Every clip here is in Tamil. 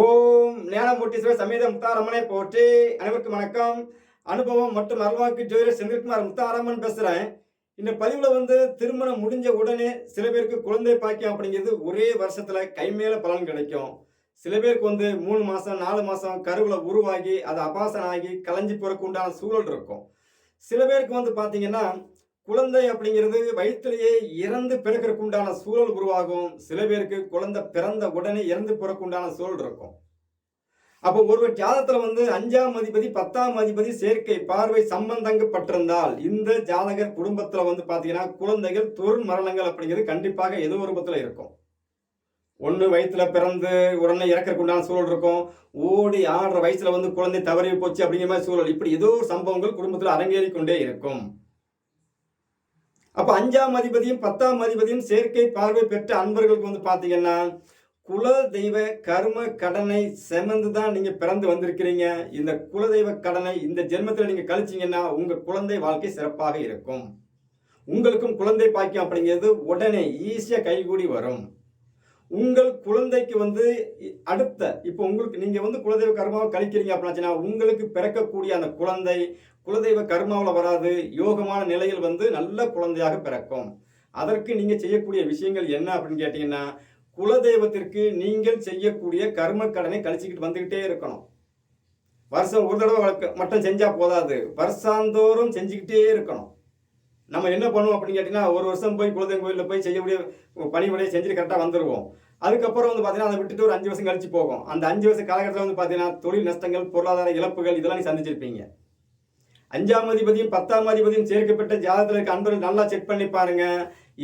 ஓம் ஞானமூர்த்தீஸ்வரர் சமேத முத்தாரம்மனை போற்றி. அனைவருக்கும் வணக்கம். அனுபவம் மற்றும் அருள்வாக்கு ஜோதிடர் செந்தில்குமார் முத்தாரம்மன் பேசுகிறேன் இந்த பதிவில் வந்து திருமணம் முடிஞ்ச உடனே சில பேருக்கு குழந்தை பாக்கியம் அப்படிங்கிறது ஒரே வருஷத்தில் கைமேல பலன் கிடைக்கும். சில பேருக்கு வந்து மூணு மாதம் நாலு மாதம் கருவில் உருவாகி அது அபாசனம் ஆகி கலைஞ்சி போறதுக்கு உண்டான சூழல் இருக்கும். சில பேருக்கு வந்து பார்த்தீங்கன்னா குழந்தை அப்படிங்கிறது வயிற்றிலேயே இறந்து பிறக்கிறதுக்கு உண்டான சூழல் உருவாகும். சில பேருக்கு குழந்தை பிறந்த உடனே இறந்து பிறக்கு உண்டான சூழல் இருக்கும். அப்போ ஒருவர் ஜாதகத்தில் வந்து அஞ்சாம் அதிபதி பத்தாம் அதிபதி சேர்க்கை பார்வை சம்பந்தங்கப்பட்டிருந்தால் இந்த ஜாதகர் குடும்பத்தில் வந்து பார்த்தீங்கன்னா குழந்தைகள் தொழில் மரணங்கள் அப்படிங்கிறது கண்டிப்பாக ஏதோ ஒரு ரூபத்துல இருக்கும். ஒன்று வயிற்றுல பிறந்து உடனே இறக்கறதுக்கு உண்டான சூழல் இருக்கும். ஓடி ஆடுற வயசுல வந்து குழந்தை தவறி போச்சு அப்படிங்கிற மாதிரி சூழல். இப்படி ஏதோ ஒரு சம்பவங்கள் குடும்பத்தில் அரங்கேறிக்கொண்டே இருக்கும். அப்போ அஞ்சாம் அதிபதியும் பத்தாம் அதிபதியும் சேர்க்கை பார்வை பெற்ற அன்பர்களுக்கு வந்து பார்த்தீங்கன்னா குல தெய்வ கர்ம கடனை செமந்து தான் நீங்கள் பிறந்து வந்திருக்கிறீங்க. இந்த குலதெய்வ கடனை இந்த ஜென்மத்தில் நீங்கள் கழிச்சீங்கன்னா உங்கள் குழந்தை வாழ்க்கை சிறப்பாக இருக்கும். உங்களுக்கும் குழந்தை பாக்கியம் அப்படிங்கிறது உடனே ஈஸியாக கைகூடி வரும். உங்கள் குழந்தைக்கு வந்து அடுத்த இப்போ உங்களுக்கு நீங்கள் வந்து குலதெய்வ கர்மாவை கழிக்கிறீங்க அப்படின்னாச்சுன்னா உங்களுக்கு பிறக்கக்கூடிய அந்த குழந்தை குலதெய்வ கர்மாவில் வராது யோகமான நிலையில் வந்து நல்ல குழந்தையாக பிறக்கும். அதற்கு நீங்கள் செய்யக்கூடிய விஷயங்கள் என்ன அப்படின்னு கேட்டிங்கன்னா குலதெய்வத்திற்கு நீங்கள் செய்யக்கூடிய கர்ம கடனை கழிச்சிக்கிட்டு வந்துக்கிட்டே இருக்கணும். வருஷம் ஒரு தடவை வளர்க்க மட்டும் செஞ்சால் போதாது. வருஷாந்தோறும் செஞ்சுக்கிட்டே இருக்கணும். நம்ம என்ன பண்ணுவோம் அப்படின்னு கேட்டிங்கன்னா ஒரு வருஷம் போய் குலதெய்வம் கோயிலில் போய் செய்யக்கூடிய பணிமுறையை செஞ்சுட்டு கரெக்டாக வந்துடுவோம் அதுக்கப்புறம் வந்து பார்த்தீங்கன்னா அதை விட்டுட்டு ஒரு அஞ்சு வருஷம் கழிச்சு போகும். அந்த அஞ்சு வருஷம் காலகட்டத்தில் வந்து பார்த்தீங்கன்னா தொழில் நஷ்டங்கள் பொருளாதார இழப்புகள் இதெல்லாம் நீ சந்திச்சிருப்பீங்க. அஞ்சாம் அதிபதியும் பத்தாம் அதிபதியும் சேர்க்கப்பட்ட ஜாதகத்தில் இருக்க அன்பர்கள் நல்லா செக் பண்ணி பாருங்க.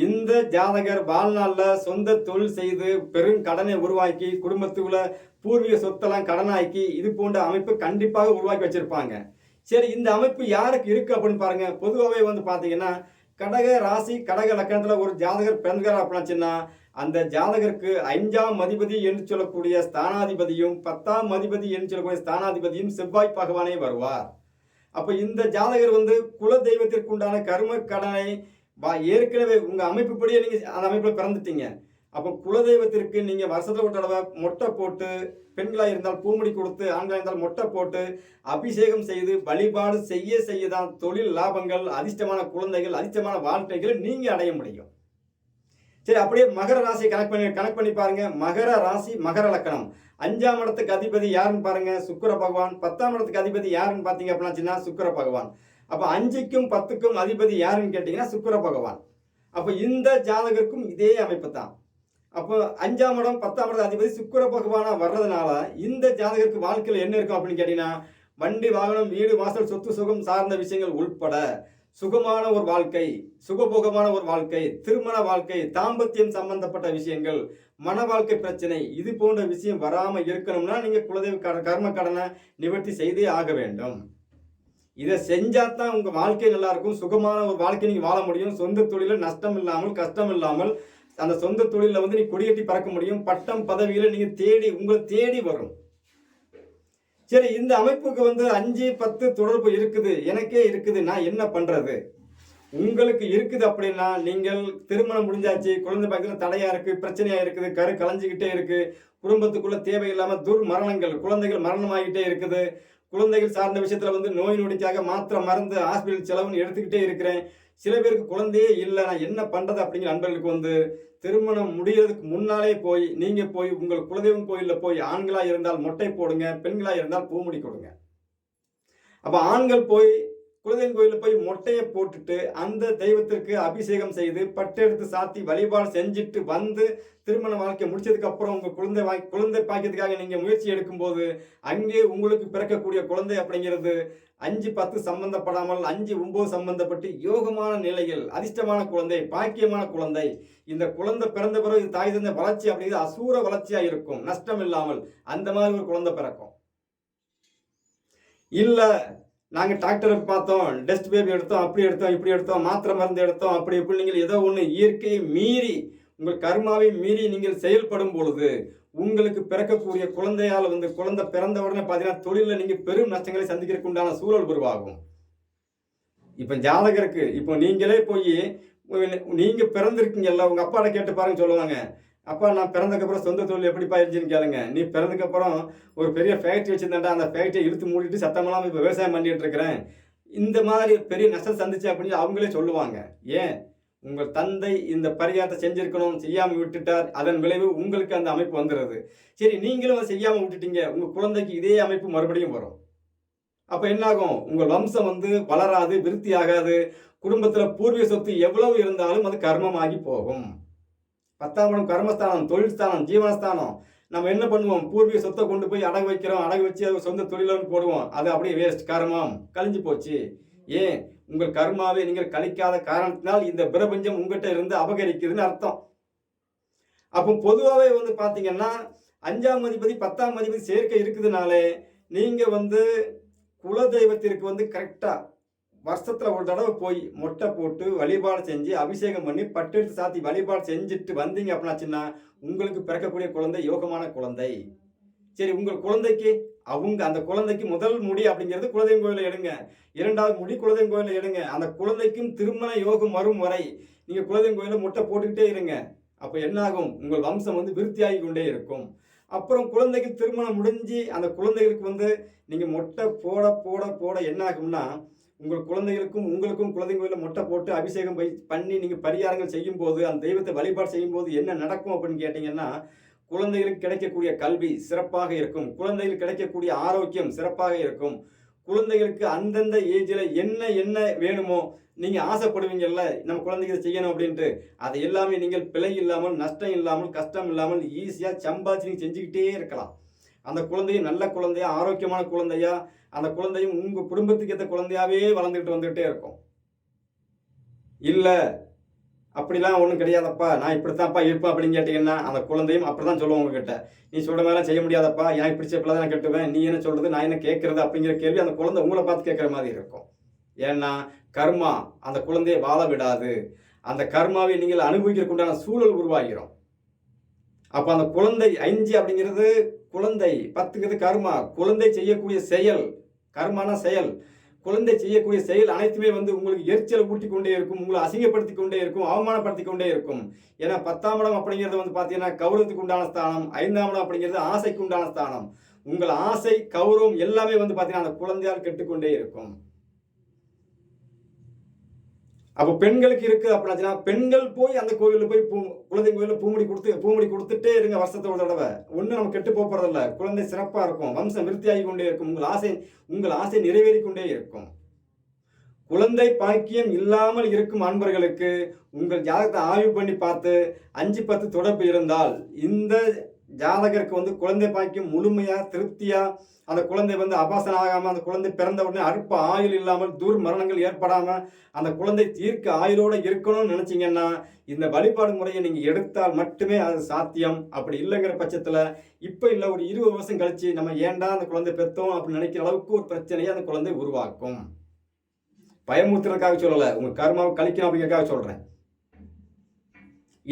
இந்த ஜாதகர் வாழ்நாளில் சொந்த தொழில் செய்து பெரும் கடனை உருவாக்கி குடும்பத்துக்குள்ள பூர்வீக சொத்தெல்லாம் கடனாக்கி இது போன்ற அமைப்பு கண்டிப்பாக உருவாக்கி வச்சிருப்பாங்க. சரி இந்த அமைப்பு யாருக்கு இருக்கு அப்படின்னு பாருங்க. பொதுவாகவே வந்து பார்த்தீங்கன்னா கடக ராசி கடக லக்கணத்தில் ஒரு ஜாதகர் பிறந்தார் அப்படின்னாச்சுன்னா அந்த ஜாதகருக்கு அஞ்சாம் அதிபதி என்று சொல்லக்கூடிய ஸ்தானாதிபதியும் பத்தாம் அதிபதி என்று சொல்லக்கூடிய ஸ்தானாதிபதியும் செவ்வாய் பகவானே வருவார். அப்போ இந்த ஜாதகர் வந்து குல தெய்வத்திற்கு உண்டான கர்ம கடனை வா- ஏற்கனவே உங்கள் அமைப்புப்படியே நீங்கள் அந்த அமைப்பில் பிறந்துட்டீங்க. அப்போ குலதெய்வத்திற்கு நீங்கள் வருஷத்தில் ஒரு தடவை மொட்டை போட்டு பெண்களாக இருந்தால் பூமுடி கொடுத்து ஆண்களாக இருந்தால் மொட்டை போட்டு அபிஷேகம் செய்து வழிபாடு செய்ய செய்ய தான் தொழில் லாபங்கள் அதிர்ஷ்டமான குழந்தைகள் அதிர்ஷ்டமான வாழ்க்கைகளை நீங்கள் அடைய முடியும். சரி அப்படியே மகர ராசியை கனெக்ட் பண்ணி கனெக்ட் பண்ணி பாருங்கள் மகர ராசி மகர லக்கணம். அஞ்சாம் இடத்துக்கு அதிபதி யாருன்னு பாருங்க சுக்கர பகவான். பத்தாம் இடத்துக்கு அதிபதி யாருன்னு பார்த்தீங்க அப்படின்னா சுக்கர பகவான். அப்போ அஞ்சுக்கும் பத்துக்கும் அதிபதி யாருன்னு கேட்டிங்கன்னா சுக்கர பகவான். அப்போ இந்த ஜாதகருக்கும் இதே அமைப்பு தான். அப்போ அஞ்சாம் இடம் பத்தாம் இடம் அதிபதி சுக்கர பகவானாக வர்றதுனால இந்த ஜாதகருக்கு வாழ்க்கையில் என்ன இருக்கும் அப்படின்னு கேட்டிங்கன்னா வண்டி வாகனம் வீடு வாசல் சொத்து சுகம் சார்ந்த விஷயங்கள் உள்பட சுகமான ஒரு வாழ்க்கை சுகபோகமான ஒரு வாழ்க்கை திருமண வாழ்க்கை தாம்பத்தியம் சம்பந்தப்பட்ட விஷயங்கள் மன வாழ்க்கை பிரச்சனை இது போன்ற விஷயம் வராமல் இருக்கணும்னா நீங்கள் குலதெய்வ கட- கர்ம கடனை நிவர்த்தி செய்தே ஆக வேண்டும். இதை செஞ்சால் தான் உங்கள் வாழ்க்கை நல்லாயிருக்கும். சுகமான ஒரு வாழ்க்கை நீங்கள் வாழ முடியும். சொந்த தொழிலில் நஷ்டம் இல்லாமல் கஷ்டம் இல்லாமல் அந்த சொந்த தொழிலில் வந்து நீ கொடியேற்றி பறக்க முடியும். பட்டம் பதவியில் நீங்கள் தேடி உங்களை தேடி வரும். சரி இந்த அமைப்புக்கு வந்து அஞ்சு பத்து தொடர்பு இருக்குது. எனக்கே இருக்குது. நான் என்ன பண்ணுறது உங்களுக்கு இருக்குது அப்படின்னா நீங்கள் திருமணம் முடிஞ்சாச்சு குழந்தை பக்கத்தில் தடையா இருக்கு பிரச்சனையா இருக்குது கரு கலைஞ்சிக்கிட்டே இருக்கு குடும்பத்துக்குள்ள தேவையில்லாம துர்மரணங்கள் குழந்தைகள் மரணமாகிட்டே இருக்குது குழந்தைகள் சார்ந்த விஷயத்துல வந்து நோய் நொடிக்காக மாத்திரை மருந்து ஹாஸ்பிட்டல் செலவுன்னு எடுத்துக்கிட்டே இருக்கிறேன். சில பேருக்கு குழந்தையே இல்லை நான் என்ன பண்றது அப்படிங்கிற நண்பர்களுக்கு வந்து திருமணம் முடியறதுக்கு முன்னாலே போய் நீங்க போய் உங்கள் குலதெய்வம் கோயிலில் போய் ஆண்களா இருந்தால் மொட்டை போடுங்க பெண்களா இருந்தால் பூமுடி கொடுங்க. அப்ப ஆண்கள் போய் குலதெய்வம் கோயிலில் போய் மொட்டையை போட்டுட்டு அந்த தெய்வத்திற்கு அபிஷேகம் செய்து பட்டெடுத்து சாத்தி வழிபாடு செஞ்சுட்டு வந்து திருமண வாழ்க்கை முடிச்சதுக்கு அப்புறம் குழந்தை வாய் குழந்தை பாக்கியத்துக்காக நீங்கள் முயற்சி எடுக்கும்போது அங்கே உங்களுக்கு பிறக்கக்கூடிய குழந்தை அப்படிங்கிறது அஞ்சு பத்து சம்பந்தப்படாமல் அஞ்சு ஒம்பது சம்பந்தப்பட்டு யோகமான நிலையில் அதிர்ஷ்டமான குழந்தை பாக்கியமான குழந்தை. இந்த குழந்தை பிறந்த பிறகு தாய் தந்த வளர்ச்சி அப்படிங்கிறது அசூர வளர்ச்சியாக இருக்கும். நஷ்டம் இல்லாமல் அந்த மாதிரி ஒரு குழந்தை பிறக்கும். இல்லை நாங்க டாக்டரை பார்த்தோம் டெஸ்ட் பேபி எடுத்தோம் அப்படி எடுத்தோம் இப்படி எடுத்தோம் மாத்திரை மருந்து எடுத்தோம் அப்படி இப்படி நீங்கள் ஏதோ ஒன்று இயற்கையை மீறி உங்கள் கர்மாவை மீறி நீங்கள் செயல்படும் பொழுது உங்களுக்கு பிறக்கக்கூடிய குழந்தையால் வந்து குழந்தை பிறந்த உடனே பார்த்தீங்கன்னா தொழிலில் நீங்கள் பெரும் நஷ்டங்களை சந்திக்கிறதுக்கு உண்டான சூழல் உருவாகும். இப்போ ஜாதகருக்கு இப்போ நீங்களே போய் நீங்கள் பிறந்திருக்கீங்கல்ல உங்கள் அப்பாட்ட கேட்டு பாருங்க சொல்லுவாங்க அப்பா நான் பிறந்ததுக்கப்புறம் சொந்த தொழில் எப்படிப்பா இருந்துச்சுன்னு கேளுங்க. நீ பிறந்ததுக்கப்புறம் ஒரு பெரிய ஃபேக்ட்ரி வச்சிருந்தேன்டா அந்த ஃபேக்ட்ரியை இழுத்து மூடிட்டு சத்தமெல்லாம் இப்போ விவசாயம் பண்ணிகிட்டு இருக்கிறேன். இந்த மாதிரி பெரிய நஷ்டம் சந்திச்சு அப்படின்னு அவங்களே சொல்லுவாங்க. ஏன்? உங்கள் தந்தை இந்த பரிகாரத்தை செஞ்சிருக்கணும் செய்யாமல் விட்டுட்டார். அதன் விளைவு உங்களுக்கு அந்த அமைப்பு வந்துடுது சரி நீங்களும் அதை செய்யாமல் விட்டுட்டீங்க. உங்கள் குழந்தைக்கு இதே அமைப்பு மறுபடியும் வரும். அப்போ என்னாகும்? உங்கள் வம்சம் வந்து வளராது விருத்தி ஆகாது. குடும்பத்தில் பூர்வீக சொத்து எவ்வளவு இருந்தாலும் அது கர்மமாகி போகும். பத்தாம் இடம் கர்மஸ்தானம் தொழில் ஸ்தானம் ஜீவனஸ்தானம். நம்ம என்ன பண்ணுவோம்? பூர்வீக சொத்தை கொண்டு போய் அடகு வைக்கிறோம். அடகு வச்சு அது சொந்த தொழிலன்னு போடுவோம். அது அப்படியே வேஸ்ட் கர்மம். கழிஞ்சு போச்சு. ஏன்? உங்கள் கர்மாவை நீங்கள் கழிக்காத காரணத்தினால் இந்த பிரபஞ்சம் உங்ககிட்ட இருந்து அபகரிக்குதுன்னு அர்த்தம். அப்போ பொதுவாகவே வந்து பார்த்தீங்கன்னா அஞ்சாம் அதிபதி பத்தாம் அதிபதி சேர்க்கை இருக்குதுனாலே நீங்கள் வந்து குலதெய்வத்திற்கு வந்து கரெக்டாக வருஷத்தில் ஒரு தடவை போய் மொட்டை போட்டு வழிபாடு செஞ்சு அபிஷேகம் பண்ணி பட்டெடுத்து சாத்தி வழிபாடு செஞ்சுட்டு வந்தீங்க அப்படின்னாச்சுன்னா உங்களுக்கு பிறக்கக்கூடிய குழந்தை யோகமான குழந்தை. சரி உங்கள் குழந்தைக்கு அவங்க அந்த குழந்தைக்கு முதல் முடி அப்படிங்கிறது குலதெய்வம் கோயிலில் எடுங்க. இரண்டாவது முடி குலதெய்வம் கோயிலில் எடுங்க. அந்த குழந்தைக்கும் திருமண யோகம் வரும் வரை நீங்கள் குலதெய்வம் கோயிலில் முட்டை போட்டுக்கிட்டே இருங்க. அப்போ என்னாகும்? உங்கள் வம்சம் வந்து விருத்தியாகி கொண்டே இருக்கும். அப்புறம் குழந்தைக்கு திருமணம் முடிஞ்சு அந்த குழந்தைகளுக்கு வந்து நீங்கள் மொட்டை போட போட போட என்ன ஆகும்னா உங்கள் குழந்தைகளுக்கும் உங்களுக்கும் குழந்தைங்க கோயிலில் மொட்டை போட்டு அபிஷேகம் பை பண்ணி நீங்கள் பரிகாரங்கள் செய்யும் போது அந்த தெய்வத்தை வழிபாடு செய்யும் போது என்ன நடக்கும் அப்படின்னு கேட்டிங்கன்னா குழந்தைகளுக்கு கிடைக்கக்கூடிய கல்வி சிறப்பாக இருக்கும். குழந்தைகளுக்கு கிடைக்கக்கூடிய ஆரோக்கியம் சிறப்பாக இருக்கும். குழந்தைகளுக்கு அந்தந்த ஏஜில் என்ன என்ன வேணுமோ நீங்கள் ஆசைப்படுவீங்கல்ல நம்ம குழந்தைங்க இதை செய்யணும் அப்படின்ட்டு அதை எல்லாமே நீங்கள் பிழை இல்லாமல் நஷ்டம் இல்லாமல் கஷ்டம் இல்லாமல் ஈஸியாக சம்பாதிச்சு நீங்கள் செஞ்சுக்கிட்டே இருக்கலாம். அந்த குழந்தையும் நல்ல குழந்தையா ஆரோக்கியமான குழந்தையா அந்த குழந்தையும் உங்கள் குடும்பத்துக்கு ஏற்ற குழந்தையாவே வளர்ந்துக்கிட்டு வந்துகிட்டே இருக்கும். இல்லை அப்படிலாம் ஒன்றும் கிடையாதப்பா நான் இப்படித்தான்ப்பா இருப்பேன் அப்படின்னு கேட்டிங்கன்னா அந்த குழந்தையும் அப்படி தான் சொல்லுவோம் உங்ககிட்ட. நீ சொல்கிற மாதிரிலாம் செய்ய முடியாதப்பா எனக்கு பிடிச்ச பிள்ளை தான் நான் கட்டுவேன் நீ என்ன சொல்கிறது நான் என்ன கேட்குறது அப்படிங்கிற கேள்வி அந்த குழந்தை உங்களை பார்த்து கேட்குற மாதிரி இருக்கும். ஏன்னா கர்மா அந்த குழந்தையை வாழ விடாது. அந்த கர்மாவை நீங்கள் அனுபவிக்கிறதுக்கு உண்டான சூழல் உருவாகிறோம். அப்போ அந்த குழந்தை அஞ்சு அப்படிங்கிறது குழந்தை பத்துங்கிறது கர்மா. குழந்தை செய்யக்கூடிய செயல் கர்மான செயல். குழந்தை செய்யக்கூடிய செயல் அனைத்துமே வந்து உங்களுக்கு எரிச்சலை ஊட்டி கொண்டே இருக்கும் உங்களை அசிங்கப்படுத்தி கொண்டே இருக்கும் அவமானப்படுத்தி கொண்டே இருக்கும். ஏன்னா பத்தாம் இடம் அப்படிங்கிறது வந்து பார்த்தீங்கன்னா கௌரவத்துக்கு உண்டான ஸ்தானம் ஐந்தாம் இடம் அப்படிங்கிறது ஆசைக்கு உண்டான ஸ்தானம். உங்கள் ஆசை கௌரவம் எல்லாமே வந்து பார்த்தீங்கன்னா அந்த குழந்தையால் கெட்டுக்கொண்டே இருக்கும். அப்போ பெண்களுக்கு இருக்குது அப்படின்னா பெண்கள் போய் அந்த கோவிலில் போய் பூ குழந்தை கோயிலில் பூமுடி கொடுத்து பூமுடி கொடுத்துட்டே இருங்க வருஷத்தை ஒரு தடவை. ஒன்றும் நம்ம கெட்டு போகிறதில்ல குழந்தை சிறப்பாக இருக்கும். வம்சம் விருத்தியாகி கொண்டே இருக்கும். உங்கள் ஆசை உங்கள் ஆசை நிறைவேறி கொண்டே இருக்கும். குழந்தை பாக்கியம் இல்லாமல் இருக்கும் அன்பர்களுக்கு உங்கள் ஜாதகத்தை ஆய்வு பண்ணி பார்த்து அஞ்சு பத்து தொடர்பு இருந்தால் இந்த ஜாதகருக்கு வந்து குழந்தை பாக்கியம் முழுமையாக திருப்தியாக அந்த குழந்தை வந்து அபாசனம் ஆகாமல் அந்த குழந்தை பிறந்த உடனே அற்ப ஆயுள் இல்லாமல் தூர் மரணங்கள் ஏற்படாமல் அந்த குழந்தை தீர்க்க ஆயுளோடு இருக்கணும்னு நினச்சிங்கன்னா இந்த வழிபாடு முறையை நீங்கள் எடுத்தால் மட்டுமே அது சாத்தியம். அப்படி இல்லைங்கிற பட்சத்தில் இப்போ இல்லை ஒரு இருபது வருஷம் கழிச்சு நம்ம ஏன்டா அந்த குழந்தை பெற்றோம் அப்படின்னு நினைக்கிற அளவுக்கு ஒரு பிரச்சனையை அந்த குழந்தை உருவாக்கும். பயமுறுத்துறதுக்காக சொல்லலை உங்கள் கர்மாவை கழிக்கணும் அப்படிங்கிறதுக்காக சொல்கிறேன்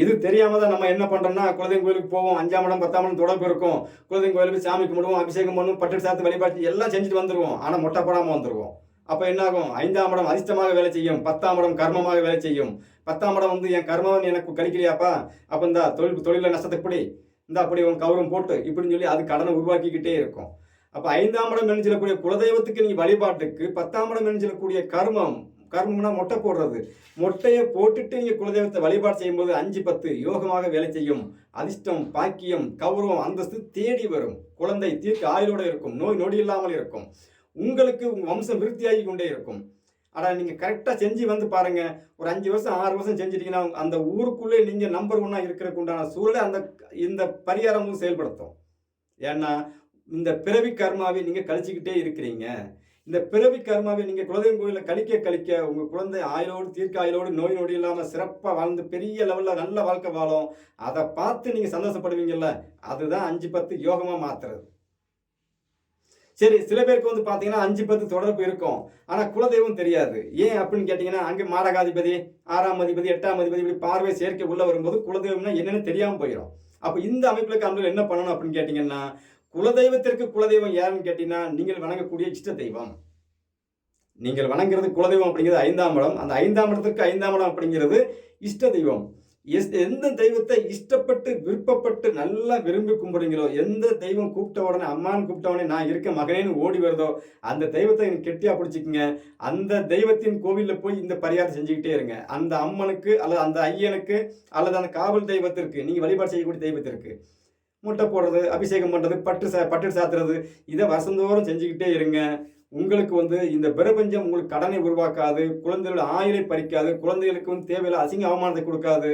இது தெரியாம தான் நம்ம என்ன பண்றோம்னா குலதெய்வம் கோயிலுக்கு போவோம். அஞ்சாம் இடம் பத்தாம் இடம் தொடர்பு இருக்கும். குலதெய்வம் கோயிலுக்கு சாமி கும்பிடுவோம் அபிஷேகம் பண்ணுவோம் பட்டு சாத்து வழிபாட்டு எல்லாம் செஞ்சுட்டு வந்துருவோம். ஆனால் மொட்டை போடாமல் வந்துருவோம். அப்போ என்னாகும் ஐந்தாம் இடம் அதிர்ஷ்டமாக வேலை செய்யும். பத்தாம் இடம் கர்மமாக வேலை செய்யும். பத்தாம் இடம் வந்து என் கர்மம் எனக்கு கழிக்கலையாப்பா அப்போ இந்த தொழில் தொழில நஷ்டத்தை இப்படி இந்த அப்படி உன் கௌரவம் போட்டு இப்படின்னு சொல்லி அது கடனை உருவாக்கிக்கிட்டே இருக்கும். அப்போ ஐந்தாம் இடம் நினைச்சிடக்கூடிய குலதெய்வத்துக்கு நீங்கள் வழிபாட்டுக்கு பத்தாம் இடம் நினைச்சிடக்கூடிய கர்மம் கர்மம்னா மொட்டை போடுறது. மொட்டையை போட்டுட்டு நீங்கள் குலதெய்வத்தை வழிபாடு செய்யும்போது அஞ்சு பத்து யோகமாக வேலை செய்யும். அதிர்ஷ்டம் பாக்கியம் கௌரவம் அந்தஸ்து தேடி வரும். குழந்தை தீர்க்க ஆயுளோடு இருக்கும். நோய் நொடி இல்லாமல் இருக்கும். உங்களுக்கு உங்கள் வம்சம் விருத்தியாகி கொண்டே இருக்கும். ஆனால் நீங்கள் கரெக்டாக செஞ்சு வந்து பாருங்கள் ஒரு அஞ்சு வருஷம் ஆறு வருஷம் செஞ்சிட்டீங்கன்னா அந்த ஊருக்குள்ளே நீங்கள் நம்பர் ஒன்னாக இருக்கிறதுக்கு உண்டான சூழலை அந்த இந்த பரிகாரமும் செயல்படுத்தும். ஏன்னா இந்த பிறவி கர்மாவை நீங்கள் கழிச்சுக்கிட்டே இருக்கிறீங்க. இந்த பிறவி கர்மாவை நீங்கள் குலதெய்வம் கோயிலில் கழிக்க கழிக்க உங்கள் குழந்தை ஆயிலோடு தீர்க்க ஆயிலோடு நோய் நொடி இல்லாமல் சிறப்பாக வாழ்ந்து பெரிய லெவலில் நல்ல வாழ்க்கை வாழும். அதை பார்த்து நீங்கள் சந்தோஷப்படுவீங்கல்ல அதுதான் அஞ்சு பத்து யோகமாக மாற்றுறது சரி சில பேருக்கு வந்து பார்த்தீங்கன்னா அஞ்சு பத்து தொடர்பு இருக்கும். ஆனால் குலதெய்வம் தெரியாது. ஏன் அப்படின்னு கேட்டிங்கன்னா அங்கே மாரகாதிபதி ஆறாம் அதிபதி எட்டாம் அதிபதி இப்படி பார்வை சேர்க்கை உள்ளே வரும்போது குலதெய்வம்னா என்னென்னு தெரியாமல் போயிடும் அப்போ இந்த அமைப்பில் காண்பர்கள் என்ன பண்ணணும் அப்படின்னு கேட்டிங்கன்னா குலதெய்வத்திற்கு குலதெய்வம் யாருன்னு கேட்டீங்கன்னா நீங்கள் வணங்கக்கூடிய இஷ்ட தெய்வம். நீங்கள் வணங்குறது குலதெய்வம் அப்படிங்கிறது ஐந்தாம் இடம். அந்த ஐந்தாம் இடத்திற்கு ஐந்தாம் இடம் அப்படிங்கிறது இஷ்ட தெய்வம். எஸ் எந்த தெய்வத்தை இஷ்டப்பட்டு விருப்பப்பட்டு நல்லா விரும்பி கும்பிடுங்களோ எந்த தெய்வம் கூப்பிட்ட உடனே அம்மான்னு கூப்பிட்ட உடனே நான் இருக்க மகனேன்னு ஓடி வருதோ அந்த தெய்வத்தை எனக்கு கெட்டியாக பிடிச்சிக்கங்க. அந்த தெய்வத்தின் கோவிலில் போய் இந்த பரிகாரம் செஞ்சுக்கிட்டே இருங்க. அந்த அம்மனுக்கு அல்லது அந்த ஐயனுக்கு அல்லது அந்த காவல் தெய்வத்திற்கு நீங்கள் வழிபாடு செய்யக்கூடிய தெய்வத்திற்கு. முட்டை போடுறது அபிஷேகம் பண்ணுறது பட்டு சா பட்டு சாத்துறது இதை வருஷந்தோறும் செஞ்சுக்கிட்டே இருங்க. உங்களுக்கு வந்து இந்த பிரபஞ்சம் உங்களுக்கு கடனை உருவாக்காது குழந்தைகளோட ஆயுளை பறிக்காது குழந்தைகளுக்கு வந்து தேவையில்லை அசிங்க அவமானத்தை கொடுக்காது.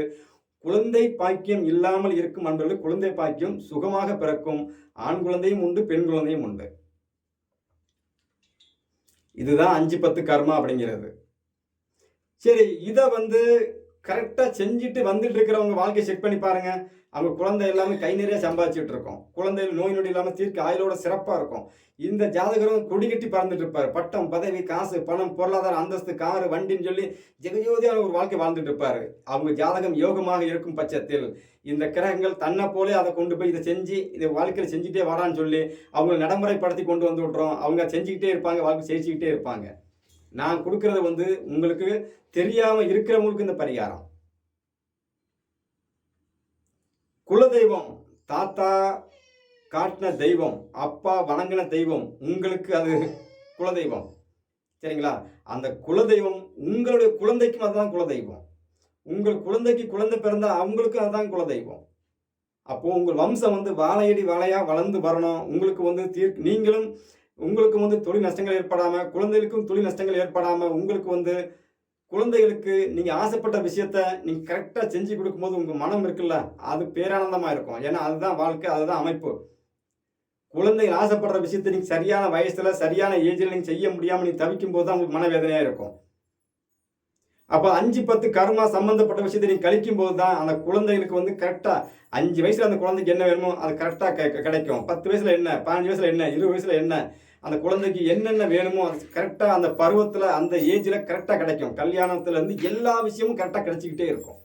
குழந்தை பாக்கியம் இல்லாமல் இருக்கும் அன்பர்கள் குழந்தை பாக்கியம் சுகமாக பிறக்கும். ஆண் குழந்தையும் உண்டு பெண் குழந்தையும் உண்டு. இதுதான் அஞ்சு பத்து கர்மா அப்படிங்கிறது. சரி இதை வந்து கரெக்டாக செஞ்சுட்டு வந்துட்டு இருக்கிறவங்க வாழ்க்கையை செக் பண்ணி பாருங்க. அவங்க குழந்தை எல்லாமே கை நிறைய சம்பாதிச்சுட்டு இருக்கோம். குழந்தைகள் நோய் நொடி இல்லாமல் தீர்க்க ஆயுளோட சிறப்பாக இருக்கும். இந்த ஜாதகரும் கொடிகட்டி பறந்துட்டு இருப்பார். பட்டம் பதவி காசு பணம் பொருளாதார அந்தஸ்து காரு வண்டின்னு சொல்லி ஜெகஜோதியான ஒரு வாழ்க்கை வாழ்ந்துட்டு இருப்பாரு. அவங்க ஜாதகம் யோகமாக இருக்கும் பட்சத்தில் இந்த கிரகங்கள் தன்னை போலே அதை கொண்டு போய் இதை செஞ்சு இதை வாழ்க்கையில் செஞ்சுட்டே வரான்னு சொல்லி அவங்களை நடைமுறைப்படுத்தி கொண்டு வந்து விட்றோம் அவங்க செஞ்சுக்கிட்டே இருப்பாங்க வாழ்க்கை ஜெயிச்சுக்கிட்டே இருப்பாங்க. நான் கொடுக்கறது வந்து உங்களுக்கு தெரியாம இருக்கிறவங்களுக்கு இந்த பரிகாரம். குலதெய்வம் தாத்தா காட்டின தெய்வம் அப்பா வணங்கின தெய்வம் உங்களுக்கு அது குலதெய்வம். சரிங்களா? அந்த குலதெய்வம் உங்களுடைய குழந்தைக்கும் அதுதான் குலதெய்வம். உங்கள் குழந்தைக்கு குழந்தை பிறந்தால் அவங்களுக்கும் அதுதான் குலதெய்வம். அப்போது உங்கள் வம்சம் வந்து வாழையடி வாழையாக வளர்ந்து வரணும். உங்களுக்கு வந்து தீர் நீங்களும் உங்களுக்கு வந்து தொழில் நஷ்டங்கள் ஏற்படாமல் குழந்தைகளுக்கும் தொழில் நஷ்டங்கள் ஏற்படாமல் உங்களுக்கு வந்து குழந்தைகளுக்கு நீங்கள் ஆசைப்பட்ட விஷயத்த நீங்கள் கரெக்டாக செஞ்சு கொடுக்கும்போது உங்கள் மனம் இருக்குல்ல அது பேரானந்தமாக இருக்கும். ஏன்னா அதுதான் வாழ்க்கை அதுதான் அமைப்பு. குழந்தைகள் ஆசைப்படுற விஷயத்தை நீங்கள் சரியான வயசில் சரியான ஏஜில் நீங்கள் செய்ய முடியாமல் நீங்கள் தவிக்கும் போது தான் உங்களுக்கு மனவேதனையாக இருக்கும். அப்போ அஞ்சு பத்து கர்மா சம்மந்தப்பட்ட விஷயத்தை நீ கழிக்கும் போது தான் அந்த குழந்தைகளுக்கு வந்து கரெக்டாக அஞ்சு வயசில் அந்த குழந்தைக்கு என்ன வேணுமோ அது கரெக்டாக கிடைக்கும். பத்து வயசில் என்ன பதினஞ்சு வயசில் என்ன இருபது வயசில் என்ன அந்த குழந்தைக்கு என்னென்ன வேணுமோ அது கரெக்டாக அந்த பருவத்தில் அந்த ஏஜில் கரெக்டாக கிடைக்கும். கல்யாணத்துலேருந்து எல்லா விஷயமும் கரெக்டாக கிடைச்சிக்கிட்டே இருக்கும்.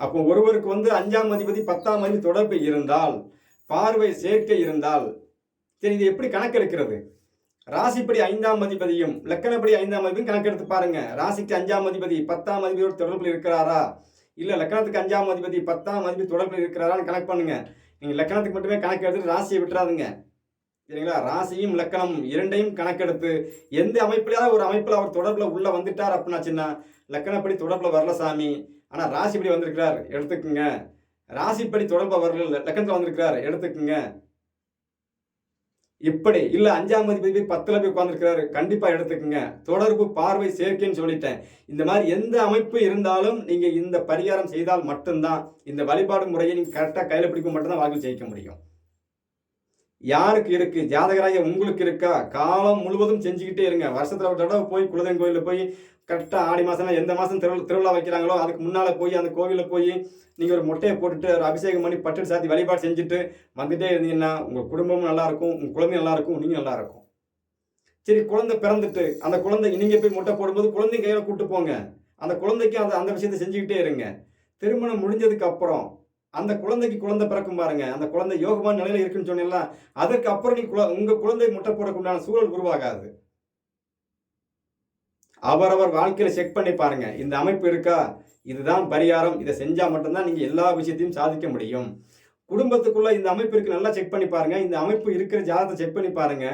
அப்போ ஒருவருக்கு வந்து அஞ்சாம் அதிபதி பத்தாம் அதிபதி தொடர்பு இருந்தால் பார்வை சேர்க்கை இருந்தால் சரி இது எப்படி கணக்கெடுக்கிறது? ராசிப்படி ஐந்தாம் அதிபதியும் லக்கணப்படி ஐந்தாம் அதிபதியும் கணக்கெடுத்து பாருங்க. ராசிக்கு அஞ்சாம் அதிபதி பத்தாம் அதிபதியோட தொடர்பில் இருக்கிறாரா? இல்லை லக்கணத்துக்கு அஞ்சாம் அதிபதி பத்தாம் அதிபதி தொடர்பில் இருக்கிறாரான்னு கணக்கு பண்ணுங்க. நீங்கள் லக்கணத்துக்கு மட்டுமே கணக்கு எடுத்து ராசியை விட்டுறாதுங்க. சரிங்களா? ராசியும் லக்கணம் இரண்டையும் கணக்கெடுத்து எந்த அமைப்பிலாவது ஒரு அமைப்பில் அவர் தொடர்பில் உள்ள வந்துட்டார் அப்படின்னாச்சுன்னா லக்கணப்படி தொடர்பில் வரல சாமி. ஆனால் ராசிப்படி வந்திருக்கிறார். எடுத்துக்குங்க. ராசிப்படி தொடர்பில் வரல லக்கணத்தில் வந்திருக்கிறார். எடுத்துக்குங்க. இப்படி இல்லை அஞ்சாம் அதிபதி போய் பத்துல போய் உட்காந்துருக்கிறாரு கண்டிப்பாக எடுத்துக்கோங்க. தொடர்பு பார்வை சேர்க்கைன்னு சொல்லிட்டேன். இந்த மாதிரி எந்த அமைப்பு இருந்தாலும் நீங்கள் இந்த பரிகாரம் செய்தால் மட்டும்தான் இந்த வழிபாடு முறையை நீங்கள் கரெக்டாக கையில் பிடிக்க மட்டும்தான் வாழ்க்கை ஜெயிக்க முடியும். யாருக்கு இருக்கு? ஜாதகராக உங்களுக்கு இருக்கா? காலம் முழுவதும் செஞ்சுக்கிட்டே இருங்க. வருஷத்துல ஒரு தடவை போய் குலதெய்வம் கோயிலில் போய் கரெக்டாக ஆடி மாதம்னா எந்த மாதம் திரு திருவிழா வைக்கிறாங்களோ அதுக்கு முன்னால் போய் அந்த கோவிலில் போய் நீங்கள் ஒரு மொட்டையை போட்டுட்டு ஒரு அபிஷேகம் பண்ணி பட்டு சாத்தி வழிபாடு செஞ்சுட்டு வந்துட்டே இருந்தீங்கன்னா உங்கள் குடும்பமும் நல்லாயிருக்கும் உங்கள் குழந்தையும் நல்லாயிருக்கும் நீங்கள் நல்லாயிருக்கும் சரி குழந்தை பிறந்துட்டு அந்த குழந்தை நீங்கள் போய் மொட்டை போடும்போது குழந்தைங்க கையில் கூப்பிட்டு போங்க. அந்த குழந்தைக்கு அந்த அந்த விஷயத்தை செஞ்சுக்கிட்டே இருங்க. திருமணம் முடிஞ்சதுக்கு அப்புறம் அந்த குழந்தைக்கு குழந்தை பிறக்கும் பாருங்க. அந்த குழந்தை யோகமான நிலையில இருக்குன்னு சொன்னீங்களா அதற்கு அப்புறம் நீ உங்க குழந்தை முட்டை போடக்கூடிய சூழல் உருவாகாது. அவரவர் வாழ்க்கையில செக் பண்ணி பாருங்க. இந்த அமைப்பு இருக்கா? இதுதான் பரிகாரம். இதை செஞ்சா மட்டும்தான் நீங்க எல்லா விஷயத்தையும் சாதிக்க முடியும். குடும்பத்துக்குள்ள இந்த அமைப்பு இருக்கு நல்லா செக் பண்ணி பாருங்க. இந்த அமைப்பு இருக்கிற ஜாதகத்தை செக் பண்ணி பாருங்க.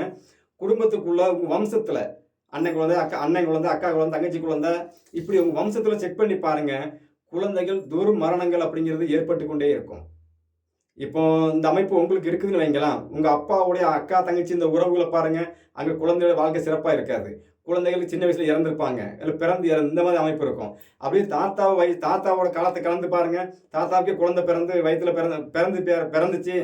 குடும்பத்துக்குள்ள உங்க வம்சத்துல அண்ணன் குழந்தை அக்கா அண்ணன் குழந்தை அக்கா குழந்தை தங்கச்சி குழந்தை இப்படி உங்க வம்சத்துல செக் பண்ணி பாருங்க. குழந்தைகள் துர்மரணங்கள் அப்படிங்கிறது ஏற்பட்டு கொண்டே இருக்கும். இப்போ இந்த அமைப்பு உங்களுக்கு இருக்குதுன்னு வைங்களாம் உங்கள் அப்பாவுடைய அக்கா தங்கச்சி இந்த உறவுகளை பாருங்க. அங்கே குழந்தையோட வாழ்க்கை சிறப்பாக இருக்காது. குழந்தைகள் சின்ன வயசில் இறந்துருப்பாங்க. இல்லை பிறந்து இறந்து இந்த மாதிரி அமைப்பு இருக்கும். அப்படியே தாத்தாவை வய தாத்தாவோட காலத்தை கலந்து பாருங்கள் தாத்தாவுக்கே குழந்தை பிறந்து வயிற்றில் பிறந்து பிறந்து பிறந்துச்சு.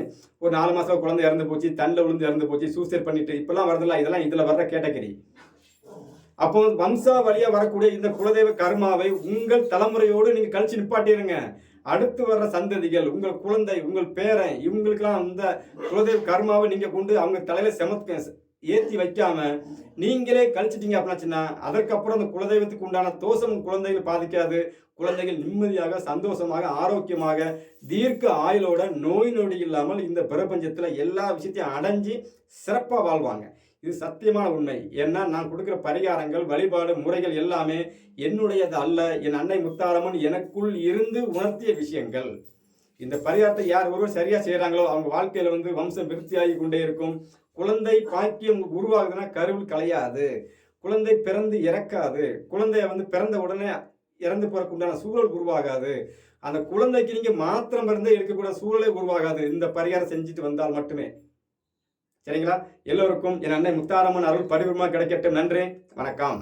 ஒரு நாலு மாதம் குழந்தை இறந்து போச்சு. தண்ணில் விழுந்து இறந்து போச்சு. சூசைட் பண்ணிட்டு இப்பெல்லாம் வரதில்ல? இதெல்லாம் இதில் வர்ற கேட்டகரி அப்போ வம்சா வழியா வரக்கூடிய இந்த குலதெய்வ கர்மாவை உங்கள் தலைமுறையோடு நீங்க கழிச்சு நிப்பாட்டிடுங்க அடுத்து வர்ற சந்ததிகள் உங்கள் குழந்தை உங்கள் பேரன் இவங்களுக்கெல்லாம் இந்த குலதெய்வ கர்மாவை நீங்க கொண்டு அவங்க தலையில செமத்து ஏற்றி வைக்காம நீங்களே கழிச்சிட்டீங்க அப்படின்னாச்சுன்னா அதற்கப்புறம் அந்த குலதெய்வத்துக்கு உண்டான தோஷம் குழந்தைகள் பாதிக்காது. குழந்தைகள் நிம்மதியாக சந்தோஷமாக ஆரோக்கியமாக தீர்க்க ஆயுளோட நோய் நொடி இல்லாமல் இந்த பிரபஞ்சத்தில் எல்லா விஷயத்தையும் அடைஞ்சி சிறப்பாக வாழ்வாங்க. இது சத்தியமான உண்மை. ஏன்னா நான் கொடுக்குற பரிகாரங்கள் வழிபாடு முறைகள் எல்லாமே என்னுடையது அல்ல. என் அன்னை முத்தாரம்மன் எனக்குள் இருந்து உணர்த்திய விஷயங்கள். இந்த பரிகாரத்தை யார் ஒருவர் சரியாக செய்கிறாங்களோ அவங்க வாழ்க்கையில் வந்து வம்சம் விருத்தியாகி கொண்டே இருக்கும். குழந்தை பாக்கியம் உருவாகுதுன்னா கருவில் கலையாது. குழந்தை பிறந்து இறக்காது. குழந்தைய வந்து பிறந்த உடனே இறந்து போறதுக்கு உண்டான சூழல் உருவாகாது. அந்த குழந்தைக்கு நீங்கள் மாத்திரம் பிறந்தே இருக்கக்கூடிய சூழலே உருவாகாது. இந்த பரிகாரம் செஞ்சுட்டு வந்தால் மட்டுமே. சரிங்களா? எல்லோருக்கும் என் அன்னை முத்தாரம்மன் அருள் பரிபூர்மா கிடைக்கட்டும். நன்றி. வணக்கம்.